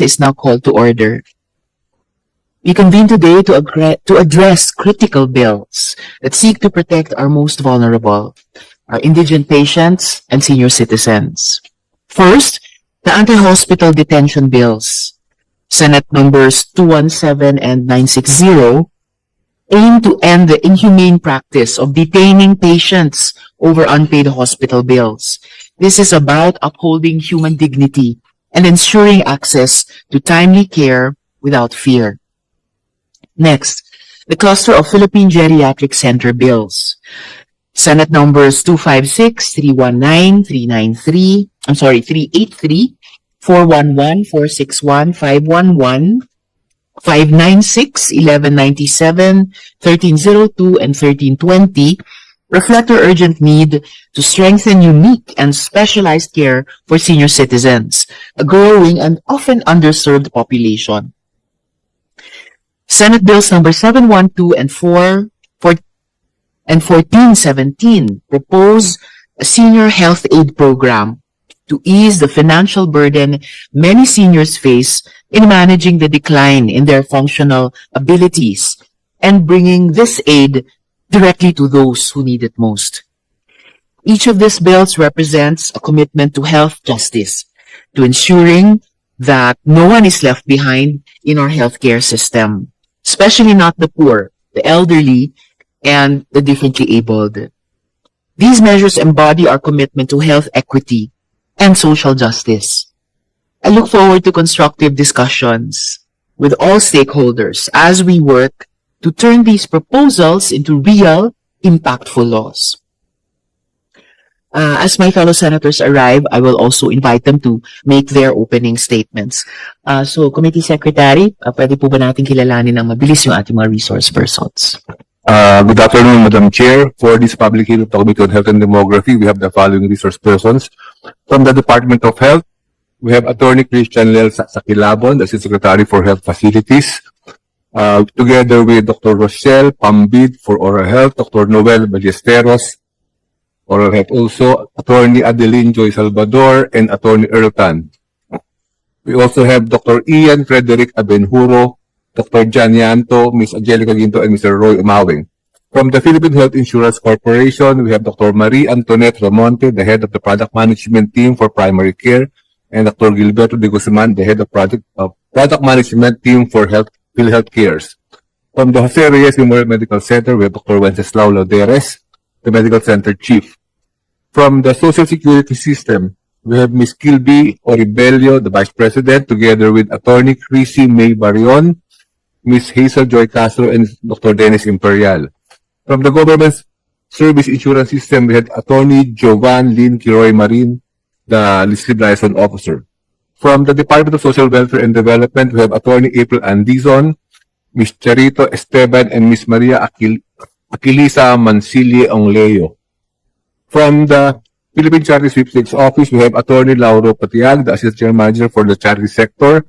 Is now called to order. We convene today to, to address critical bills that seek to protect our most vulnerable, our indigent patients and senior citizens. First, the anti-hospital detention bills, Senate numbers 217 and 960, aim to end the inhumane practice of detaining patients over unpaid hospital bills. This is about upholding human dignity and ensuring access to timely care without fear. Next, the cluster of Philippine Geriatric Center bills. Senate numbers 256, 319, 393, I'm sorry, 383, 411, 461, 511, 596, 1197, 1302, and 1320 reflect our urgent need to strengthen unique and specialized care for senior citizens, a growing and often underserved population. Senate Bills number 712 and 4, 4 and 1417 propose a senior health aid program to ease the financial burden many seniors face in managing the decline in their functional abilities and bringing this aid directly to those who need it most. Each of these bills represents a commitment to health justice, to ensuring that no one is left behind in our healthcare system, especially not the poor, the elderly, and the differently abled. These measures embody our commitment to health equity and social justice. I look forward to constructive discussions with all stakeholders as we work to turn these proposals into real, impactful laws. Uh, as my fellow senators arrive, I will also invite them to make their opening statements. Uh, so, Committee Secretary, uh, pwede po ba natin kilalanin ng mabilis yung ating mga resource persons? Uh, good afternoon, Madam Chair. For this public hearing of the Committee on Health and Demography, we have the following resource persons. From the Department of Health, we have Attorney Christian Lel Sa- Sakilabon, the Secretary for Health Facilities. Uh, together with Dr. Rochelle Pambid for Oral Health, Dr. Noel Ballesteros, Oral Health also, Attorney Adeline Joy Salvador, and Attorney Earl Tan. We also have Dr. Ian Frederick Abenhuro, Dr. Jan Yanto, Ms. Angelica Ginto, and Mr. Roy Umawing. From the Philippine Health Insurance Corporation, we have Dr. Marie Antoinette Ramonte, the head of the product management team for primary care, and Dr. Gilberto de Guzman, the head of project of product management team for health PhilHealth Cares. From the Jose Reyes Memorial Medical Center, we have Dr. Wenceslao Lauderes, the medical center chief. From the Social Security System, we have Ms. Kilby Oribelio, the vice president, together with Attorney Chrissy May Barion, Ms. Hazel Joy Castro, and Dr. Dennis Imperial. From the Government Service Insurance System, we had Attorney Jovan Lynn Kiroy Marin, the listed liaison officer. From the Department of Social Welfare and Development, we have Attorney April Andizon, Ms. Charito Esteban, and Ms. Maria Aquil Aquilisa Mansili Ongleo. From the Philippine Charity Sweepstakes Office, we have Attorney Lauro Patiag, the Assistant General Manager for the Charity Sector,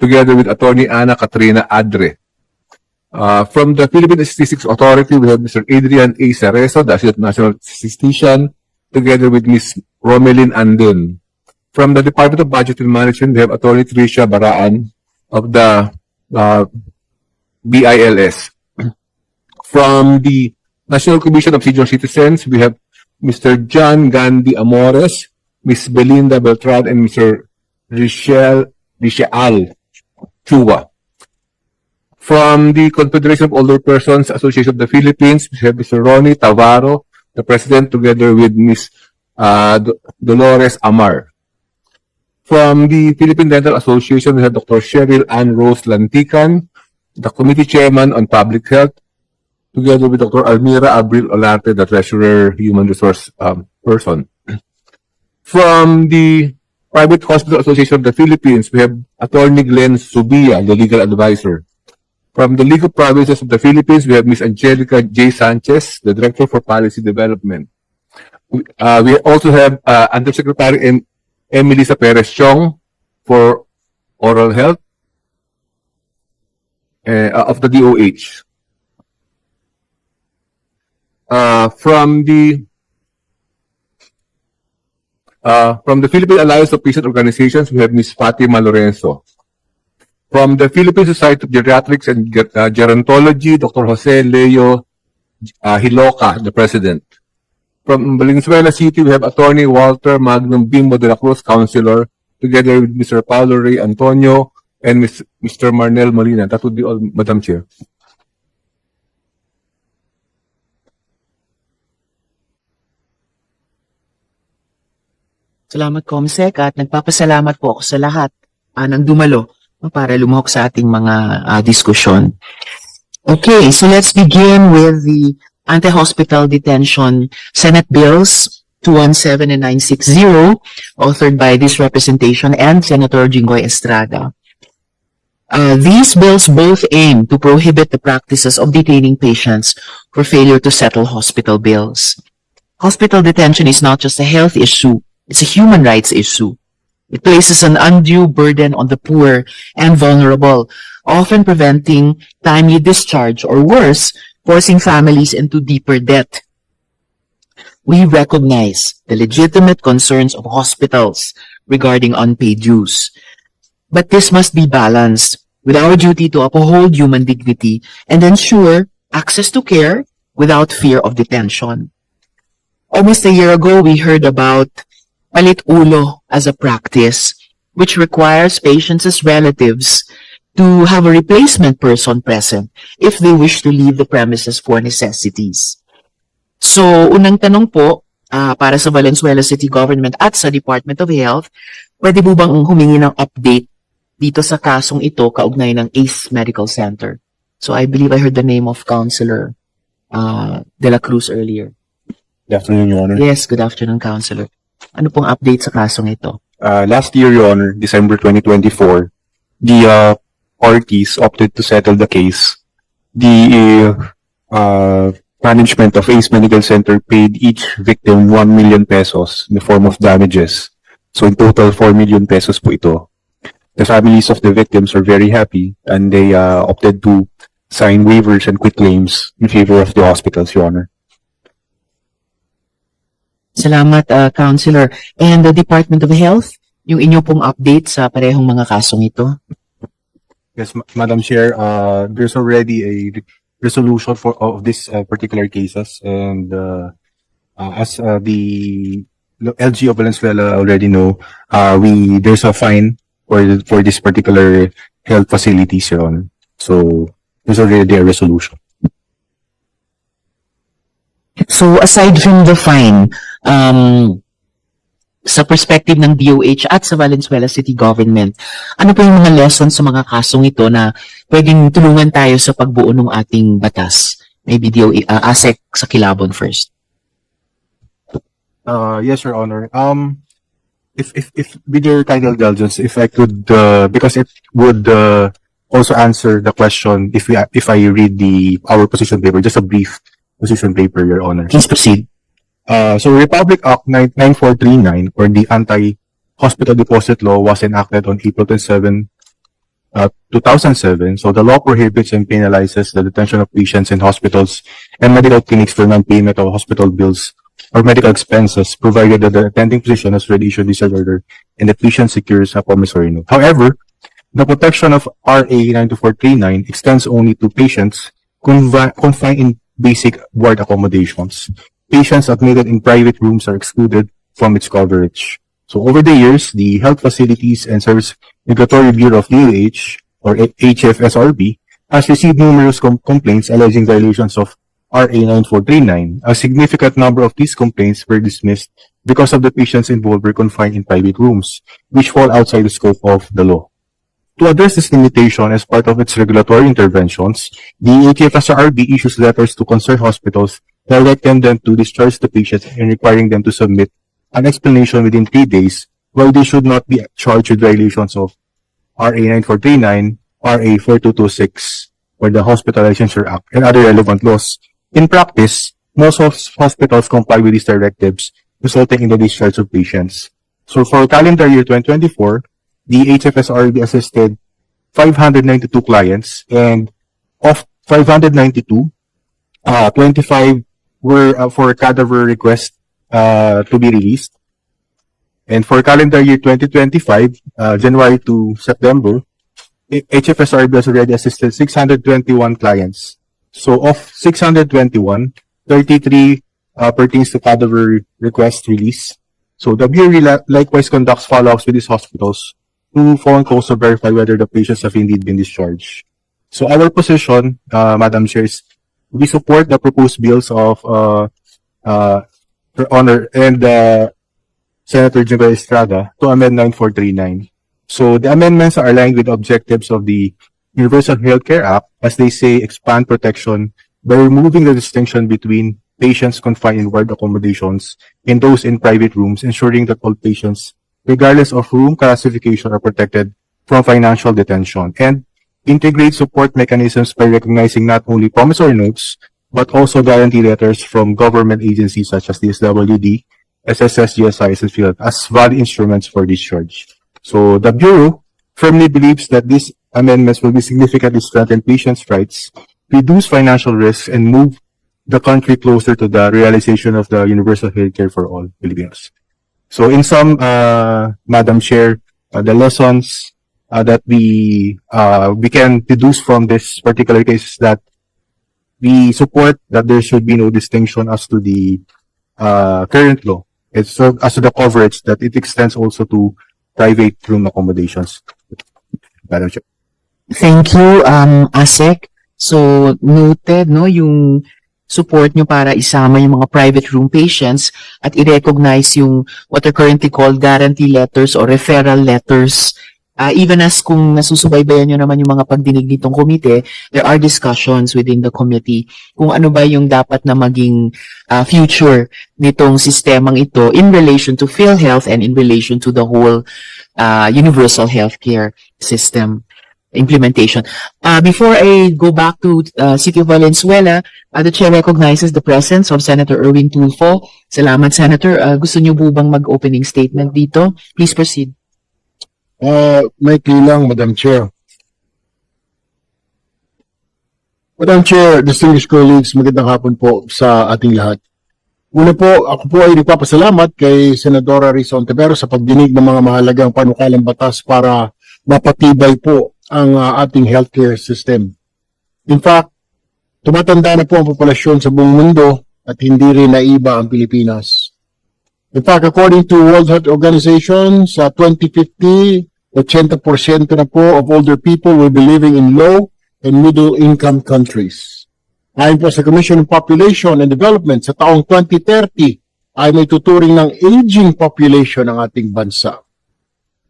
together with Attorney Ana Katrina Adre. Uh, from the Philippine Statistics Authority, we have Mr. Adrian A. Cerezo, the Assistant National Statistician, together with Ms. Romelyn Andun. From the Department of Budget and Management, we have Attorney Tricia Baraan of the uh, BILS. From the National Commission of Senior Citizens, we have Mr. John Gandhi Amores, Ms. Belinda Beltran, and Mr. Richelle Richelle Chua. From the Confederation of Older Persons Association of the Philippines, we have Mr. Ronnie Tavaro, the president, together with Ms. Uh, Dolores Amar. From the Philippine Dental Association, we have Dr. Cheryl Ann Rose Lantican, the committee chairman on public health, together with Dr. Almira Abril Olarte, the treasurer human resource um, person. From the Private Hospital Association of the Philippines, we have Attorney Glenn Subia, the legal advisor. From the of Provinces of the Philippines, we have Ms. Angelica J. Sanchez, the Director for Policy Development. We, uh, we also have uh, Undersecretary em- Emilisa Perez Chong for Oral Health uh, of the DOH. Uh, from the uh, from the Philippine Alliance of Patient Organizations, we have Ms. Fatima Lorenzo. From the Philippine Society of Geriatrics and Ger- uh, Gerontology, Dr. Jose Leo uh, Hiloca, the president. From Valenzuela City, we have Attorney Walter Magnum Bimbo de la Cruz, Councilor, together with Mr. Paulo Ray Antonio and Ms. Mr. Marnel Molina. That would be all, Madam Chair. Salamat, Comsec, at nagpapasalamat po ako sa lahat ah, ng dumalo para lumahok sa ating mga ah, diskusyon. Okay, so let's begin with the anti-hospital detention Senate bills 217 and 960, authored by this representation and Senator Jinggoy Estrada. Uh, these bills both aim to prohibit the practices of detaining patients for failure to settle hospital bills. Hospital detention is not just a health issue, it's a human rights issue. It places an undue burden on the poor and vulnerable, often preventing timely discharge or worse, forcing families into deeper debt. We recognize the legitimate concerns of hospitals regarding unpaid dues. But this must be balanced with our duty to uphold human dignity and ensure access to care without fear of detention. Almost a year ago, we heard about palit ulo as a practice, which requires patients relatives to have a replacement person present if they wish to leave the premises for necessities. So, unang tanong po, ah, para sa Valenzuela City Government at sa Department of Health, pwede po bang humingi ng update dito sa kasong ito kaugnay ng ACE Medical Center? So, I believe I heard the name of Counselor ah, De La Cruz earlier. Good afternoon, Your Honor. Yes, good afternoon, Counselor. Ano pong update sa kasong ito? Uh, last year, Your Honor, December 2024, the uh, parties opted to settle the case. The uh, management of Ace Medical Center paid each victim 1 million pesos in the form of damages. So in total, 4 million pesos po ito. The families of the victims are very happy and they uh, opted to sign waivers and quit claims in favor of the hospitals, Your Honor. Salamat, ah, Counselor. And the Department of Health, yung inyo pong update sa parehong mga kasong ito? Yes, Madam Chair, uh, there's already a resolution for, of this uh, particular cases and, uh, uh, as, uh, the LG of Valenzuela already know, uh, we, there's a fine for, for this particular health facilities, Your Honor. So, there's already a resolution. So aside from the fine, um, sa perspective ng DOH at sa Valenzuela City Government, ano po yung mga lessons sa mga kasong ito na pwedeng tulungan tayo sa pagbuo ng ating batas? Maybe DOH, ah, ASEC sa Kilabon first. Uh, yes, Your Honor. Um, if, if, if, with your kind indulgence, if I could, uh, because it would, uh, also answer the question if we, if I read the, our position paper, just a brief position paper, Your Honor. Please proceed. Uh, so Republic Act 9- 9439 or the Anti-Hospital Deposit Law was enacted on April 27, uh, 2007. So the law prohibits and penalizes the detention of patients in hospitals and medical clinics for non-payment of hospital bills or medical expenses, provided that the attending physician has already issued this order and the patient secures a promissory note. However, the protection of RA 92439 extends only to patients confi- confined in basic ward accommodations patients admitted in private rooms are excluded from its coverage. So over the years, the Health Facilities and Service Regulatory Bureau of DOH, or HFSRB, has received numerous com- complaints alleging violations of RA 9439. A significant number of these complaints were dismissed because of the patients involved were confined in private rooms, which fall outside the scope of the law. To address this limitation as part of its regulatory interventions, the HFSRB issues letters to concerned hospitals directing them to discharge the patient and requiring them to submit an explanation within three days why they should not be charged with violations of RA 9439, RA 4226, or the Hospital Licensure Act, and other relevant laws. In practice, most hos- hospitals comply with these directives, resulting in the discharge of patients. So for calendar year 2024, the HFSRB assisted 592 clients, and of 592, uh, 25 were uh, for cadaver request uh, to be released. And for calendar year 2025, uh, January to September, HFSRB has already assisted 621 clients. So of 621, 33 uh, pertains to cadaver request release. So the Bureau li- likewise conducts follow-ups with these hospitals to phone calls to verify whether the patients have indeed been discharged. So our position, uh, Madam Chair, is we support the proposed bills of uh, uh, Her Honor and uh, Senator Jinggoy Estrada to amend 9439. So the amendments are aligned with objectives of the Universal Healthcare Act as they say expand protection by removing the distinction between patients confined in ward accommodations and those in private rooms, ensuring that all patients, regardless of room classification, are protected from financial detention and integrate support mechanisms by recognizing not only promissory notes, but also guarantee letters from government agencies such as the SWD, SSS, GSIS, and FILD as valid instruments for discharge. So the Bureau firmly believes that these amendments will be significantly strengthen patients' rights, reduce financial risks, and move the country closer to the realization of the universal healthcare for all Filipinos. So in sum, uh, Madam Chair, uh, the lessons uh, that we uh, we can deduce from this particular case is that we support that there should be no distinction as to the uh, current law. It's so as to the coverage that it extends also to private room accommodations. Thank you, um, ASEC. So, noted, no, yung support nyo para isama yung mga private room patients at i-recognize yung what are currently called guarantee letters or referral letters. Uh, even as kung nasusubaybayan nyo naman yung mga pagdinig nitong komite, there are discussions within the committee kung ano ba yung dapat na maging uh, future nitong sistemang ito in relation to PhilHealth and in relation to the whole uh, universal healthcare system implementation. Uh, before I go back to uh, City of Valenzuela, uh, the chair recognizes the presence of Senator Erwin Tulfo. Salamat, Senator. Uh, gusto niyo po bang mag-opening statement dito? Please proceed. Uh, may lang, Madam Chair. Madam Chair, distinguished colleagues, magandang hapon po sa ating lahat. Una po, ako po ay nagpapasalamat kay Senadora Risa Ontivero sa pagdinig ng mga mahalagang panukalang batas para mapatibay po ang uh, ating healthcare system. In fact, tumatanda na po ang populasyon sa buong mundo at hindi rin naiba ang Pilipinas. In fact, according to World Health Organization, sa 2050, 80% na po of older people will be living in low and middle income countries. Ayon po sa Commission on Population and Development, sa taong 2030 ay may tuturing ng aging population ng ating bansa.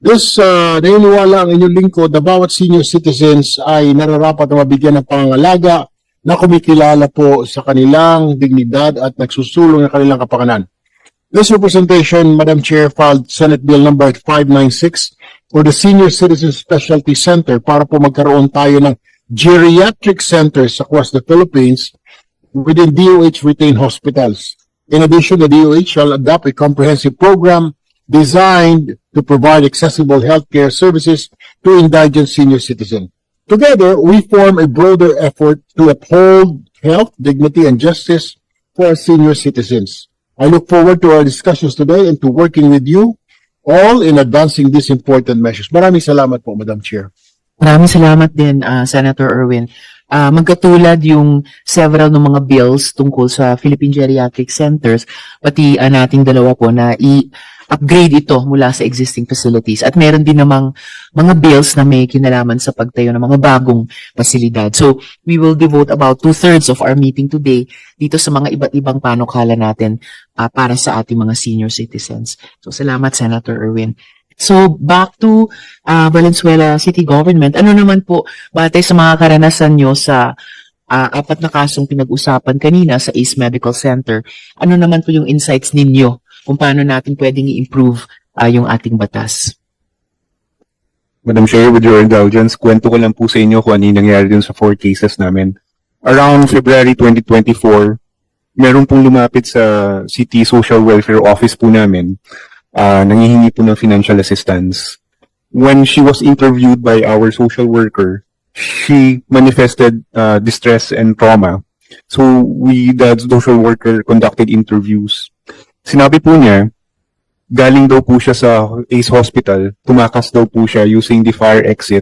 This, uh, naniniwala ang inyong lingkod na bawat senior citizens ay nararapat na mabigyan ng pangangalaga na kumikilala po sa kanilang dignidad at nagsusulong ng kanilang kapakanan. This representation, Madam Chair, filed Senate Bill number 596 for the Senior Citizen Specialty Center para po magkaroon tayo ng geriatric centers across the Philippines within DOH retained hospitals. In addition, the DOH shall adopt a comprehensive program designed to provide accessible healthcare services to indigent senior citizens. Together, we form a broader effort to uphold health, dignity, and justice for our senior citizens. I look forward to our discussions today and to working with you all in advancing these important measures. Maraming salamat po, Madam Chair. Maraming salamat din, uh, Senator Erwin. Uh, magkatulad yung several ng mga bills tungkol sa Philippine Geriatric Centers, pati uh, nating dalawa po na i-upgrade ito mula sa existing facilities. At meron din namang mga bills na may kinalaman sa pagtayo ng mga bagong pasilidad. So, we will devote about two-thirds of our meeting today dito sa mga iba't ibang panukala natin uh, para sa ating mga senior citizens. So, salamat, Senator Erwin. So, back to uh, Valenzuela City Government. Ano naman po, batay sa mga karanasan nyo sa uh, apat na kasong pinag-usapan kanina sa Ace Medical Center, ano naman po yung insights ninyo kung paano natin pwedeng i-improve uh, yung ating batas? Madam Chair, with your indulgence, kwento ko lang po sa inyo kung ano nangyari dun sa four cases namin. Around February 2024, meron pong lumapit sa City Social Welfare Office po namin, uh, nangihingi po ng financial assistance. When she was interviewed by our social worker, she manifested uh, distress and trauma. So we, the social worker, conducted interviews. Sinabi po niya, galing daw po siya sa Ace Hospital, tumakas daw po siya using the fire exit